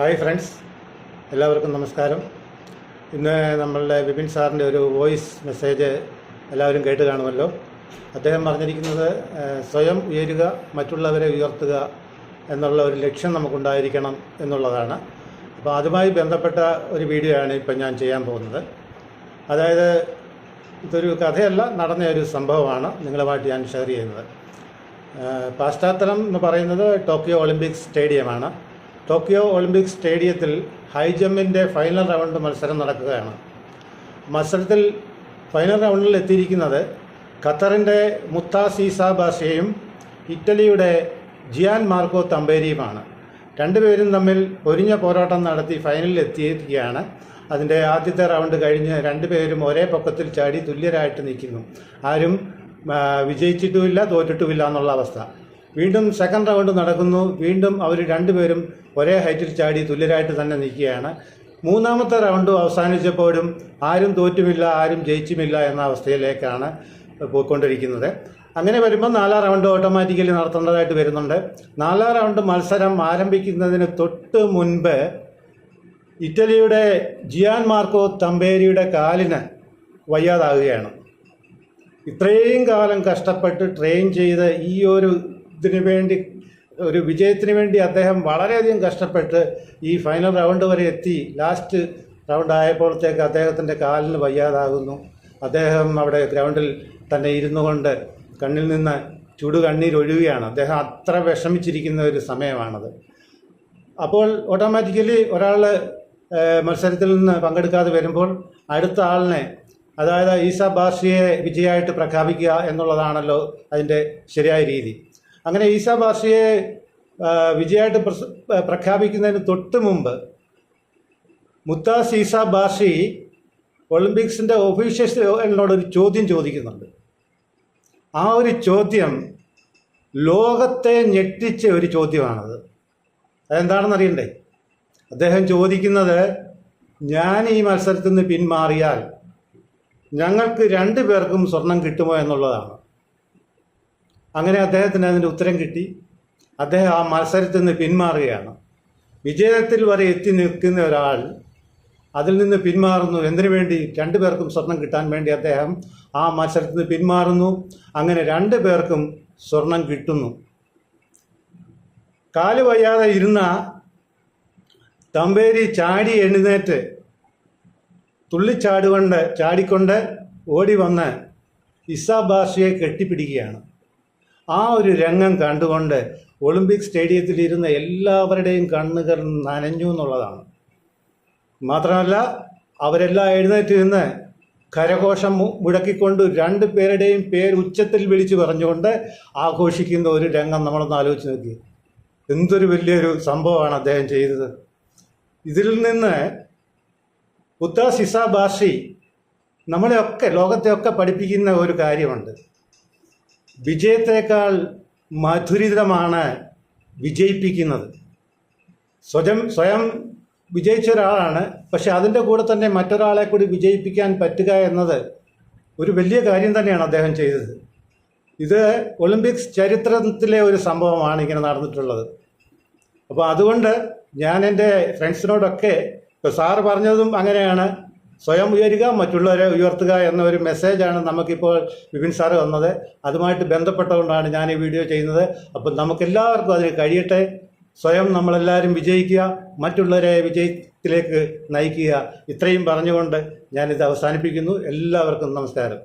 Hi friends. എല്ലാവർക്കും നമസ്കാരം. ഇന്ന് നമ്മളുടെ വിപിൻ സാറിന്റെ ഒരു വോയിസ് മെസ്സേജ് എല്ലാവരും കേട്ട് കാണുമല്ലോ. അദ്ദേഹം പറഞ്ഞിരിക്കുന്നത് സ്വയം ഉയരുക മറ്റുള്ളവരെ ഉയർത്തുക എന്നുള്ള ഒരു ലക്ഷ്യം നമുക്കുണ്ടായിരിക്കണം എന്നുള്ളതാണ്. അപ്പോൾ അതുമായി ബന്ധപ്പെട്ട ഒരു വീഡിയോ ആണ് ഇപ്പം ഞാൻ ചെയ്യാൻ പോകുന്നത്. അതായത് ഇതൊരു കഥയല്ല നടന്ന ഒരു സംഭവമാണ് നിങ്ങളുമായിട്ട് ഞാൻ ഷെയർ ചെയ്യുന്നത്. പാശ്ചാത്തലം എന്ന് പറയുന്നത് ടോക്കിയോ ഒളിമ്പിക്സ് സ്റ്റേഡിയമാണ്. ടോക്കിയോ ഒളിമ്പിക് സ്റ്റേഡിയത്തിൽ ഹൈ ജമ്പിന്റെ ഫൈനൽ റൗണ്ട് മത്സരം നടക്കുകയാണ്. മത്സരത്തിൽ ഫൈനൽ റൗണ്ടിൽ എത്തിയിരിക്കുന്നത് ഖത്തറിന്റെ മുത്താസീസ ബാഷയും ഇറ്റലിയുടെ ജിയാൻ മാർക്കോ തമ്പേരിയുമാണ്. രണ്ടുപേരും തമ്മിൽ പൊരിഞ്ഞ പോരാട്ടം നടത്തി ഫൈനലിൽ എത്തിയിരിക്കുകയാണ്. അതിന്റെ ആദ്യത്തെ റൗണ്ട് കഴിഞ്ഞ് രണ്ടുപേരും ഒരേ പൊക്കത്തിൽ ചാടി തുല്യരായിട്ട് നിൽക്കുന്നു. ആരും വിജയിച്ചിട്ടുമില്ല തോറ്റിട്ടുമില്ല എന്നുള്ള അവസ്ഥ. വീണ്ടും സെക്കൻഡ് റൗണ്ട് നടക്കുന്നു. വീണ്ടും അവർ രണ്ടുപേരും ഒരേ ഹൈറ്റിൽ ചാടി തുല്യരായിട്ട് തന്നെ നിൽക്കുകയാണ്. മൂന്നാമത്തെ റൗണ്ട് അവസാനിച്ചപ്പോഴും ആരും തോറ്റുമില്ല ആരും ജയിച്ചുമില്ല എന്ന അവസ്ഥയിലേക്കാണ് പോയിക്കൊണ്ടിരിക്കുന്നത്. അങ്ങനെ വരുമ്പോൾ നാലാം റൗണ്ട് ഓട്ടോമാറ്റിക്കലി നടത്തേണ്ടതായിട്ട് വരുന്നുണ്ട്. നാലാം റൗണ്ട് മത്സരം ആരംഭിക്കുന്നതിന് തൊട്ട് മുൻപ് ഇറ്റലിയുടെ ജിയാൻ മാർക്കോ തമ്പേരിയുടെ കാലിന് വയ്യാതാകുകയാണ്. ഇത്രയും കാലം കഷ്ടപ്പെട്ട് ട്രെയിൻ ചെയ്ത് ഈ ഒരു ഇതിനു വേണ്ടി ഒരു വിജയത്തിന് വേണ്ടി അദ്ദേഹം വളരെയധികം കഷ്ടപ്പെട്ട് ഈ ഫൈനൽ റൗണ്ട് വരെ എത്തി. ലാസ്റ്റ് റൗണ്ട് ആയപ്പോഴത്തേക്ക് അദ്ദേഹത്തിന്റെ കാലിന് വയ്യാതാകുന്നു. അദ്ദേഹം അവിടെ ഗ്രൗണ്ടിൽ തന്നെ ഇരുന്നു കൊണ്ട് കണ്ണിൽ നിന്ന് ചുടു കണ്ണീരൊഴുകയാണ് അദ്ദേഹം അത്ര വിഷമിച്ചിരിക്കുന്ന ഒരു സമയമാണത്. അപ്പോൾ ഓട്ടോമാറ്റിക്കലി ഒരാൾ മത്സരത്തിൽ നിന്ന് പങ്കെടുക്കാതെ വരുമ്പോൾ അടുത്ത ആളിനെ അതായത് ഈസ ബാഷിയെ വിജയമായിട്ട് പ്രഖ്യാപിക്കുക എന്നുള്ളതാണല്ലോ അതിന്റെ ശരിയായ രീതി. അങ്ങനെ ഈസ ബാഷിയെ വിജയമായിട്ട് പ്രഖ്യാപിക്കുന്നതിന് തൊട്ട് മുമ്പ് മുത്താസ് ഈസാ ബാഷി ഒളിമ്പിക്സിന്റെ ഒഫീഷ്യൽസിനോട് ഒരു ചോദ്യം ചോദിക്കുന്നുണ്ട്. ആ ഒരു ചോദ്യം ലോകത്തെ ഞെട്ടിച്ച ഒരു ചോദ്യമാണത്. അതെന്താണെന്ന് അറിയണ്ടേ? അദ്ദേഹം ചോദിക്കുന്നത് ഞാൻ ഈ മത്സരത്തിൽ നിന്ന് പിന്മാറിയാൽ ഞങ്ങൾക്ക് രണ്ടു പേർക്കും സ്വർണം കിട്ടുമോ എന്നുള്ളതാണ്. അങ്ങനെ അദ്ദേഹത്തിന് അതിന്റെ ഉത്തരം കിട്ടി. അദ്ദേഹം ആ മത്സരത്തിൽ നിന്ന് പിന്മാറുകയാണ്. വിജയത്തിൽ വരെ എത്തി നിൽക്കുന്ന ഒരാൾ അതിൽ നിന്ന് പിന്മാറുന്നു. എന്തിനു വേണ്ടി? രണ്ടു പേർക്കും സ്വർണം കിട്ടാൻ വേണ്ടി അദ്ദേഹം ആ മത്സരത്തിൽ നിന്ന് പിന്മാറുന്നു. അങ്ങനെ രണ്ടു പേർക്കും സ്വർണം കിട്ടുന്നു. കാൽ വയ്യാതെ ഇരുന്ന തമ്പേരി ചാടി എഴുന്നേറ്റ് തുള്ളിച്ചാടുകൊണ്ട് ചാടിക്കൊണ്ട് ഓടി വന്ന് ഇസാബാഷയെ കെട്ടിപ്പിടിക്കുകയാണ്. ആ ഒരു രംഗം കണ്ടുകൊണ്ട് ഒളിമ്പിക് സ്റ്റേഡിയത്തിൽ ഇരുന്ന എല്ലാവരുടെയും കണ്ണുകൾ നനഞ്ഞു എന്നുള്ളതാണ്. മാത്രമല്ല അവരെല്ലാം എഴുന്നേറ്റിരുന്ന് കരഘോഷം മുഴക്കിക്കൊണ്ട് രണ്ട് പേരുടെയും പേര് ഉച്ചത്തിൽ വിളിച്ചു പറഞ്ഞുകൊണ്ട് ആഘോഷിക്കുന്ന ഒരു രംഗം നമ്മളൊന്ന് ആലോചിച്ച് നോക്കി. എന്തൊരു വലിയൊരു സംഭവമാണ് അദ്ദേഹം ചെയ്തത്. ഇതിൽ നിന്ന് ഉത്ത സിസ ബാഷി നമ്മളെയൊക്കെ ലോകത്തെയൊക്കെ പഠിപ്പിക്കുന്ന ഒരു കാര്യമുണ്ട്. വിജയത്തേക്കാൾ മധുരിതമാണ് വിജയിപ്പിക്കുന്നത്. സ്വയം സ്വയം വിജയിച്ച ഒരാളാണ്. പക്ഷെ അതിന്റെ കൂടെ തന്നെ മറ്റൊരാളെ കൂടി വിജയിപ്പിക്കാൻ പറ്റുക എന്നത് ഒരു വലിയ കാര്യം തന്നെയാണ് അദ്ദേഹം ചെയ്തത്. ഇത് ഒളിമ്പിക്സ് ചരിത്രത്തിലെ ഒരു സംഭവമാണ് ഇങ്ങനെ നടന്നിട്ടുള്ളത്. അപ്പോൾ അതുകൊണ്ട് ഞാൻ എന്റെ ഫ്രണ്ട്സിനോടൊക്കെ ഇപ്പോൾ സാറ് പറഞ്ഞതും അങ്ങനെയാണ്. സ്വയം ഉയരുക മറ്റുള്ളവരെ ഉയർത്തുക എന്ന ഒരു മെസ്സേജാണ് നമുക്കിപ്പോൾ വിപിൻ സാറ് വന്നത് അതുമായിട്ട് ബന്ധപ്പെട്ടുകൊണ്ടാണ് ഞാൻ ഈ വീഡിയോ ചെയ്യുന്നത്. അപ്പം നമുക്കെല്ലാവർക്കും അതിന് കഴിയട്ടെ. സ്വയം നമ്മളെല്ലാവരും വിജയിക്കുക മറ്റുള്ളവരെ വിജയത്തിലേക്ക് നയിക്കുക. ഇത്രയും പറഞ്ഞുകൊണ്ട് ഞാനിത് അവസാനിപ്പിക്കുന്നു. എല്ലാവർക്കും നമസ്കാരം.